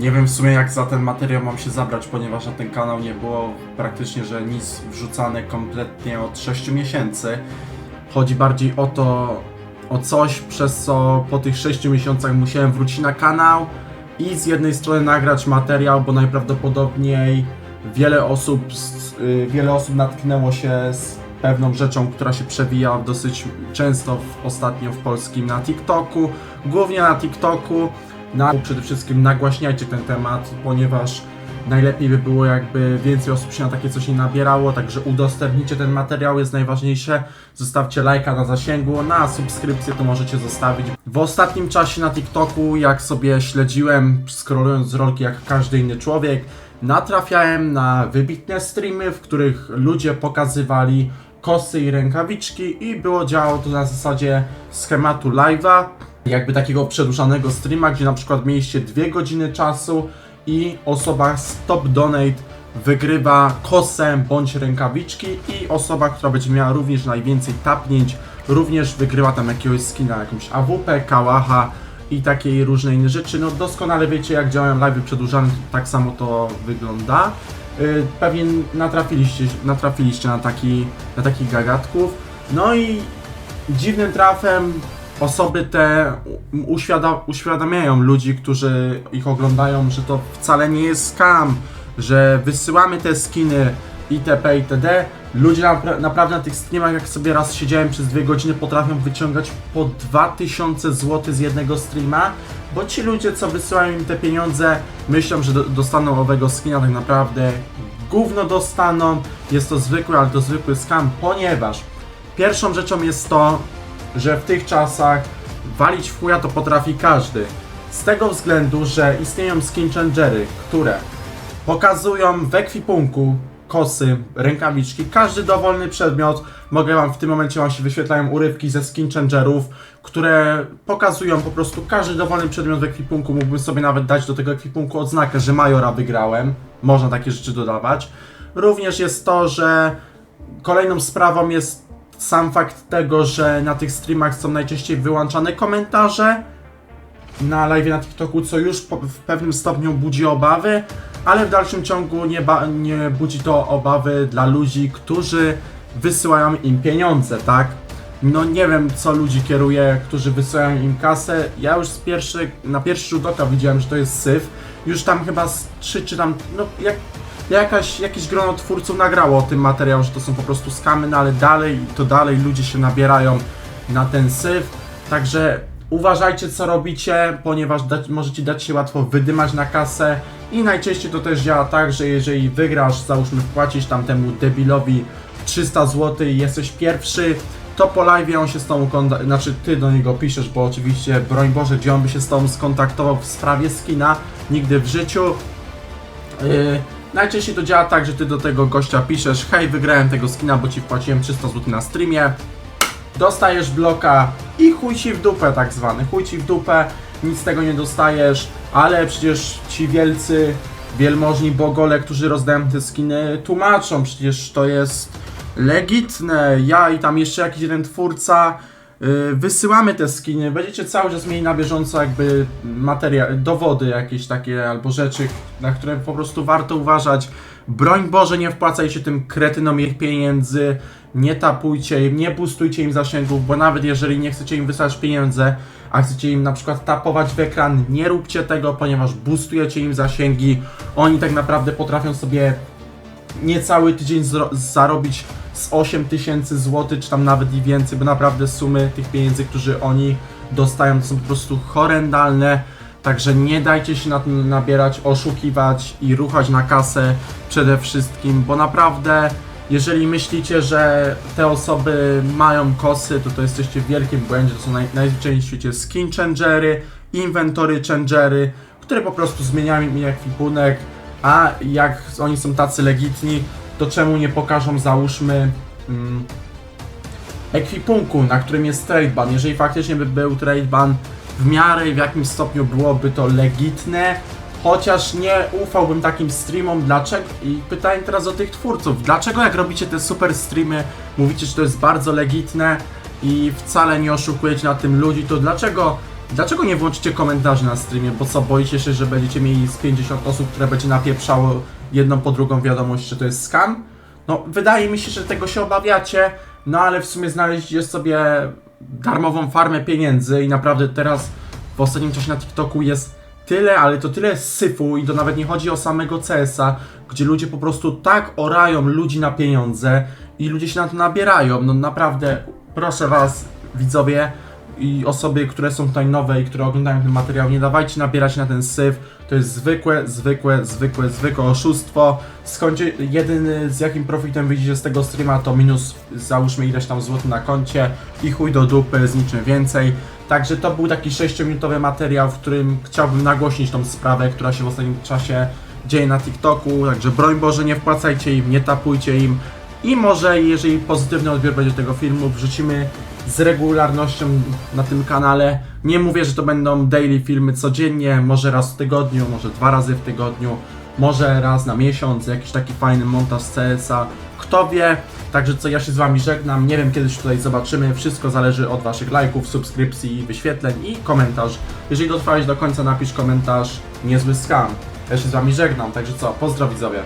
Nie wiem w sumie jak za ten materiał mam się zabrać, ponieważ na ten kanał nie było praktycznie, że nic wrzucane kompletnie od 6 miesięcy. Chodzi bardziej o to, o coś, przez co po tych 6 miesiącach musiałem wrócić na kanał i z jednej strony nagrać materiał, bo najprawdopodobniej wiele osób, y, wiele osób natknęło się z pewną rzeczą, która się przewija dosyć często w, ostatnio w polskim na TikToku, głównie na TikToku. Na, przede wszystkim nagłaśniajcie ten temat, ponieważ najlepiej by było jakby więcej osób się na takie coś nie nabierało, także udostępnijcie ten materiał, jest najważniejsze. Zostawcie lajka na zasięgu, na subskrypcję to możecie zostawić. W ostatnim czasie na TikToku, jak sobie śledziłem, scrollując rolki jak każdy inny człowiek, natrafiałem na wybitne streamy, w których ludzie pokazywali kosy i rękawiczki i było działo to na zasadzie schematu live'a, jakby takiego przedłużanego streama, gdzie na przykład mieliście dwie godziny czasu i osoba z top donate wygrywa kosę bądź rękawiczki i osoba, która będzie miała również najwięcej tapnięć, również wygrywa tam jakiegoś skina, jakąś AWP, kałacha i takiej różnej inne rzeczy. No doskonale wiecie jak działają live'y przedłużane, tak samo to wygląda. Yy, Pewnie natrafiliście, natrafiliście na, taki, na takich gagatków. No i dziwnym trafem osoby te uświadamiają ludzi, którzy ich oglądają, że to wcale nie jest scam, że wysyłamy te skiny itp. itd. Ludzie napra- naprawdę na tych streamach, jak sobie raz siedziałem przez dwie godziny, potrafią wyciągać po 2000 zł z jednego streama, bo ci ludzie, co wysyłają im te pieniądze, myślą, że do- dostaną owego skina, tak naprawdę gówno dostaną. Jest to zwykły, ale to zwykły scam, ponieważ pierwszą rzeczą jest to, że w tych czasach walić w chuja to potrafi każdy. Z tego względu, że istnieją skin changery, które pokazują w ekwipunku kosy, rękawiczki, każdy dowolny przedmiot. Mogę wam w tym momencie wam się wyświetlają urywki ze skin changerów, które pokazują po prostu każdy dowolny przedmiot w ekwipunku. Mógłbym sobie nawet dać do tego ekwipunku odznakę, że Majora wygrałem. Można takie rzeczy dodawać. Również jest to, że kolejną sprawą jest sam fakt tego, że na tych streamach są najczęściej wyłączane komentarze na live na TikToku, co już po, w pewnym stopniu budzi obawy, ale w dalszym ciągu nie, nie budzi to obawy dla ludzi, którzy wysyłają im pieniądze, tak? No nie wiem, co ludzi kieruje, którzy wysyłają im kasę. Ja już z pierwszy, na pierwszy rzut oka widziałem, że to jest syf. Już tam chyba z trzy czy tam, no jak, jakaś, jakieś grono twórców nagrało o tym materiał, że to są po prostu skamy, no ale dalej to dalej ludzie się nabierają na ten syf. Także uważajcie co robicie, ponieważ możecie dać się łatwo wydymać na kasę i najczęściej to też działa tak, że jeżeli wygrasz, załóżmy wpłacisz tam temu debilowi 300 zł i jesteś pierwszy, to po live on się z tobą konta- znaczy ty do niego piszesz, bo oczywiście broń Boże, gdzie on by się z tobą skontaktował w sprawie skina, nigdy w życiu. Yy, najczęściej to działa tak, że ty do tego gościa piszesz hej, wygrałem tego skina, bo ci wpłaciłem 300 zł na streamie. Dostajesz bloka i chuj ci w dupę tak zwany, chuj ci w dupę, nic z tego nie dostajesz, ale przecież ci wielcy, wielmożni bogole, którzy rozdają te skiny tłumaczą, przecież to jest legitne, ja i tam jeszcze jakiś jeden twórca wysyłamy te skiny, będziecie cały czas mieli na bieżąco jakby materia, dowody jakieś takie albo rzeczy, na które po prostu warto uważać. Broń Boże, nie wpłacajcie tym kretynom ich pieniędzy, nie tapujcie im, nie boostujcie im zasięgów, bo nawet jeżeli nie chcecie im wysłać pieniądze, a chcecie im na przykład tapować w ekran, nie róbcie tego, ponieważ boostujecie im zasięgi. Oni tak naprawdę potrafią sobie niecały tydzień zarobić z 8 tysięcy złotych, czy tam nawet i więcej, bo naprawdę sumy tych pieniędzy, które oni dostają, to są po prostu horrendalne. Także nie dajcie się na to nabierać, oszukiwać i ruchać na kasę przede wszystkim, bo naprawdę jeżeli myślicie, że te osoby mają kosy, to to jesteście w wielkim błędzie. To są naj, najczęściej w świecie skin changery, inventory changery, które po prostu zmieniają im ekwipunek, a jak oni są tacy legitni, to czemu nie pokażą załóżmy mm, ekwipunku, na którym jest trade ban. Jeżeli faktycznie by był trade ban w miarę i w jakimś stopniu byłoby to legitne, chociaż nie ufałbym takim streamom, dlaczego? I pytanie teraz do tych twórców, dlaczego jak robicie te super streamy, mówicie, że to jest bardzo legitne i wcale nie oszukujecie na tym ludzi, to dlaczego Dlaczego nie włączycie komentarzy na streamie? Bo co, boicie się, że będziecie mieli z 50 osób, które będzie napieprzało jedną po drugą wiadomość, że to jest scam? No, wydaje mi się, że tego się obawiacie, no ale w sumie znaleźliście sobie darmową farmę pieniędzy i naprawdę teraz w ostatnim czasie na TikToku jest tyle, ale to tyle syfu i to nawet nie chodzi o samego CS-a, gdzie ludzie po prostu tak orają ludzi na pieniądze i ludzie się na to nabierają. No naprawdę, proszę was, widzowie i osoby, które są tutaj nowe i które oglądają ten materiał, nie dawajcie nabierać na ten syf. To jest zwykłe, zwykłe, zwykłe, zwykłe oszustwo. Skończy, jedyny z jakim profitem wyjdziecie z tego streama to minus załóżmy ileś tam złotych na koncie i chuj do dupy, z niczym więcej. Także to był taki 6-minutowy materiał, w którym chciałbym nagłośnić tą sprawę, która się w ostatnim czasie dzieje na TikToku. Także broń Boże, nie wpłacajcie im, nie tapujcie im. I może, jeżeli pozytywny odbiór będzie tego filmu, wrzucimy z regularnością na tym kanale. Nie mówię, że to będą daily filmy codziennie, może raz w tygodniu, może dwa razy w tygodniu, może raz na miesiąc, jakiś taki fajny montaż CS-a. Kto wie? Także co, ja się z Wami żegnam. Nie wiem, kiedy się tutaj zobaczymy. Wszystko zależy od Waszych lajków, subskrypcji, wyświetleń i komentarz. Jeżeli dotrwałeś do końca, napisz komentarz. Niezły skam. Ja się z Wami żegnam. Także co, pozdro widzowie.